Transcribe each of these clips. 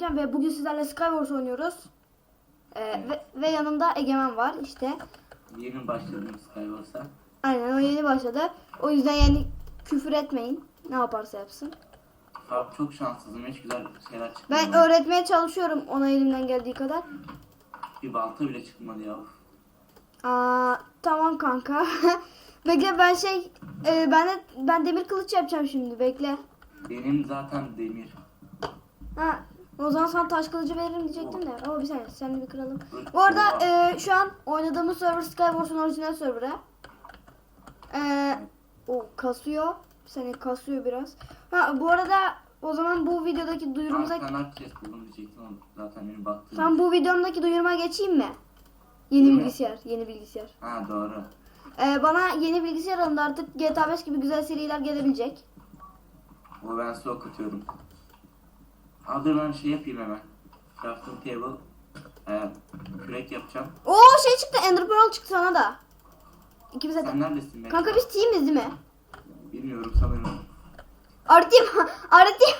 Berkcan ve bugün sizlerle Skywars oynuyoruz. Ee, ve, ve yanımda Egemen var işte. Yeni başladım Skywars'a. Aynen o yeni başladı. O yüzden yani küfür etmeyin. Ne yaparsa yapsın. Abi çok şanssızım. Hiç güzel şeyler çıkmadı. Ben öğretmeye çalışıyorum ona elimden geldiği kadar. Bir balta bile çıkmadı ya. Aa, tamam kanka. bekle ben şey e, ben de, ben demir kılıç yapacağım şimdi bekle. Benim zaten demir. Ha, o zaman sana taş kılıcı veririm diyecektim de. Ama bir saniye sen de bir kıralım. Bu arada e, şu an oynadığımız server Skywars'un orijinal serverı. E, o kasıyor. Bir saniye kasıyor biraz. Ha bu arada o zaman bu videodaki duyurumuza kanat chest buldum diyecektim ama zaten benim baktığım. Tam bu videomdaki duyuruma geçeyim mi? Yeni Değil mi? bilgisayar, yeni bilgisayar. Ha doğru. E, bana yeni bilgisayar alındı artık GTA 5 gibi güzel seriler gelebilecek. O ben su okutuyorum. Abi dur şey yapayım hemen. Crafting table. Ee, kürek yapacağım. Oo şey çıktı Ender Pearl çıktı sana da. İkimize de. Sen neredesin be? Kanka biz teamiz değil mi? Bilmiyorum sanırım. Aratayım, aratayım.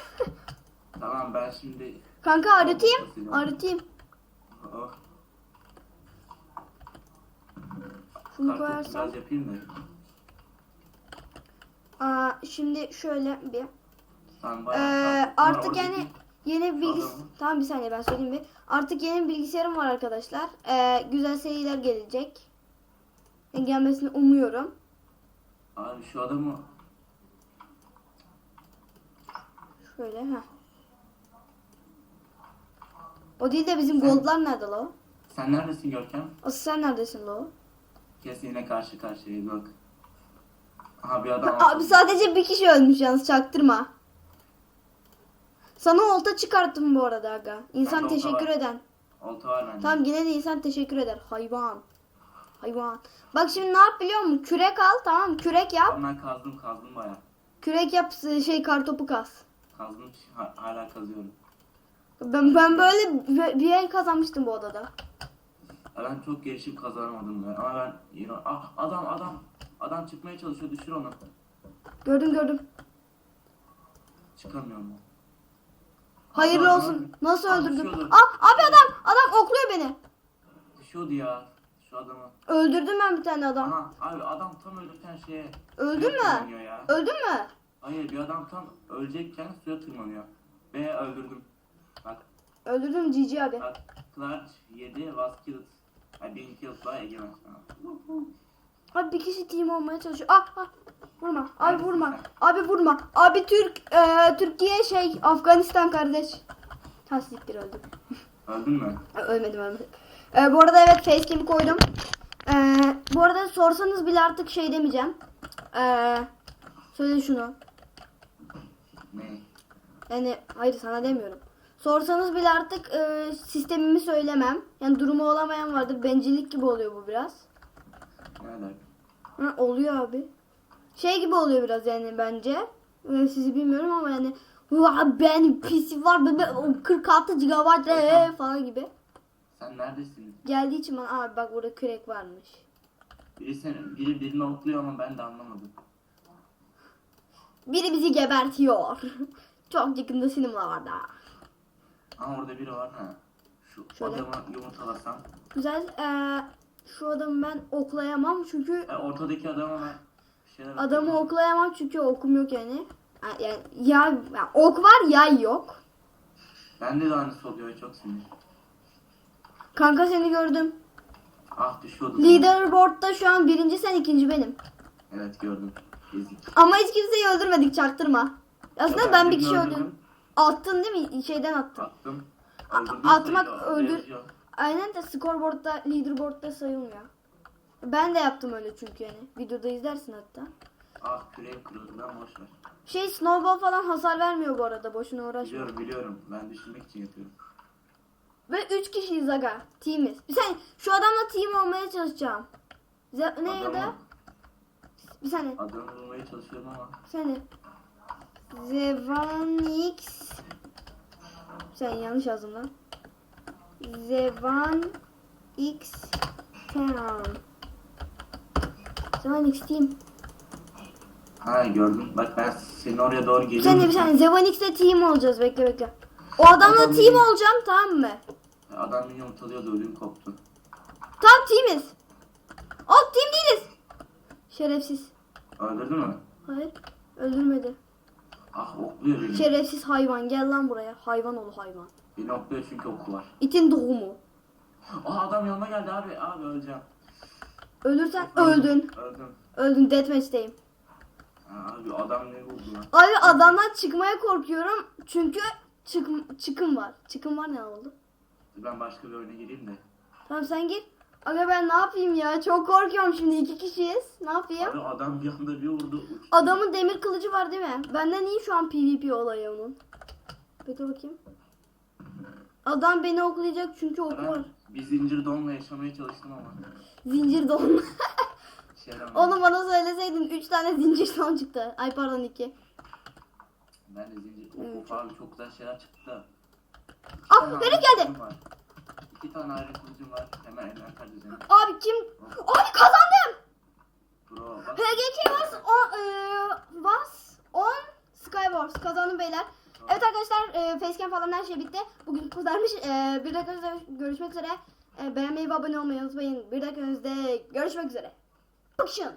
Tamam ben şimdi... Kanka aratayım, aratayım. Oh, Şunu koyarsam. yapayım da. Aa, şimdi şöyle bir. Ee, artık yani yeni bilgis Adamı. Tamam bir saniye ben söyleyeyim bir. Artık yeni bilgisayarım var arkadaşlar. Ee, güzel seriler gelecek. Yani gelmesini umuyorum. Abi şu adamı Şöyle ha. O değil de bizim goldlar nerede lo? Sen neredesin Görkem? Asıl sen neredesin lo? Kesin yine karşı karşıyayız bak. Aha bir adam Abi sadece bir kişi ölmüş yalnız çaktırma. Sana olta çıkarttım bu arada aga. İnsan Bende olta teşekkür var. eden. Olta var bende. Tamam yine de insan teşekkür eder. Hayvan. Hayvan. Bak şimdi ne yap biliyor musun? Kürek al tamam? Kürek yap. Ben kazdım kazdım baya. Kürek yap şey kartopu kaz. Kazdım ha- hala kazıyorum. Ben, ben böyle bir- bir kazanmıştım bu odada. Ben çok gelişip kazanamadım ben. Ama ben yine ah adam adam adam çıkmaya çalışıyor düşür onu. Gördüm gördüm. Çıkamıyorum. Hayırlı Adam- olsun. Nasıl öldürdüm? Aa, abi adam adam okluyor beni. Düşüyordu ya şu adamı. Öldürdüm ben bir tane adam. Aha abi adam tam ölürken şeye Öldün mü? Ya. Öldün mü? Hayır bir adam tam ölecekken suya tırmanıyor. Ve öldürdüm. Bak Öldürdüm GG abi. Bak Clutch 7 was killed. I been killed by Egemen. Abi bir kişi team olmaya çalışıyor. Ah ah. Vurma. Abi vurma. Abi vurma. Abi Türk e, Türkiye şey Afganistan kardeş. Ha siktir öldüm. Öldün mü? Ölmedim ölmedim. E, bu arada evet facecam'i koydum. E, bu arada sorsanız bile artık şey demeyeceğim. E, söyle şunu. Ne? Yani hayır sana demiyorum. Sorsanız bile artık e, sistemimi söylemem. Yani durumu olamayan vardır. Bencillik gibi oluyor bu biraz. Ne alaka? Ha, oluyor abi. Şey gibi oluyor biraz yani bence. Ee, sizi bilmiyorum ama yani "Vah, benim PC var bebe o 46 GB ee, falan gibi. Sen neredesin? Geldiği için bana abi bak burada kürek varmış. Biri, seni, biri birini okluyor ama ben de anlamadım. Biri bizi gebertiyor. Çok yakında sinemalarda. Ama orada biri var ha. Şu Şöyle. adamı yumurtalasam. Güzel. Ee, şu adamı ben oklayamam çünkü Ben ortadaki adama ben bir şeyler adamı yapıyorum. oklayamam çünkü okum yok yani. Yani ya yani ok var yay yok. Bende de aynısı oluyor çok sinir. Kanka seni gördüm. Ah düşüyordu. Leaderboard'da şu an birinci sen ikinci benim. Evet gördüm. Ezik. Ama hiç kimseyi öldürmedik çaktırma. Aslında Ya ben bir birini kişi öldürdüm, öldürdüm. Attın değil mi? Şeyden attın. Attım. Öldürdüm, atmak öldür- yazıyor. Aynen de scoreboard'da, leaderboard'da sayılmıyor. Ben de yaptım öyle çünkü yani. Videoda izlersin hatta. Ah küreğim kırıldı lan boş ver. Şey snowball falan hasar vermiyor bu arada. Boşuna uğraşma. Biliyorum biliyorum. Ben düşünmek için yapıyorum. Ve 3 kişiyiz aga. Teamiz. Bir saniye şu adamla team olmaya çalışacağım. Ze- ne ya da? Adamı, Bir saniye. adamı bulmaya çalışıyorum ama. Bir saniye. Zevanix. Sen yanlış yazdın lan. Zevan X Town. Zevan X Team. Ha gördüm. Bak ben senin oraya doğru geliyorum. saniye bir saniye. Zevan X'le team olacağız. Bekle bekle. O adamla Adam team benim- olacağım tamam mı? Adam beni yumurtalıyordu ödüm koptu. Tamam teamiz. O team değiliz. Şerefsiz. Öldürdü mü? Hayır. Öldürmedi. Ah okluyor beni. Şerefsiz hayvan. Gel lan buraya. Hayvan ol hayvan. Beni okluyor çünkü oku var. İtin doğumu. Aa adam yanıma geldi abi. Abi öleceğim. Ölürsen öldün. Öldüm. Öldün. Deathmatch'teyim. Ha, abi adam ne buldu lan? Abi adamdan çıkmaya korkuyorum. Çünkü çık çıkım var. Çıkım var ne oldu? Ben başka bir oyuna gireyim de. Tamam sen git. Aga ben ne yapayım ya? Çok korkuyorum şimdi. iki kişiyiz. Ne yapayım? Abi adam bir anda bir vurdu. uçtu. Adamın demir kılıcı var değil mi? Benden iyi şu an PvP olayı onun. Bekle bakayım. Adam beni oklayacak çünkü. Ben bir zincir donla yaşamaya çalıştım ama. Zincir don. Şey. Onu bana söyleseydin 3 tane zincir don çıktı. Ay pardon 2. Ben de zincir. Of of abi çok güzel şeyler çıktı. İki Ah, tane ayrı geldi. kılıcım var. İki tane ayrı kılıcım var. Hemen envanter düzeni. Abi kim? Abi kazandım. Bro bak. HGK Wars 10 eee Wars 10 Skywars kazandım beyler. Evet arkadaşlar e, facecam falan her şey bitti. Bugün kurtarmış. E, bir dakika sonra görüşmek üzere. E, beğenmeyi ve abone olmayı unutmayın. Bir dakika önünüzde görüşmek üzere. Action.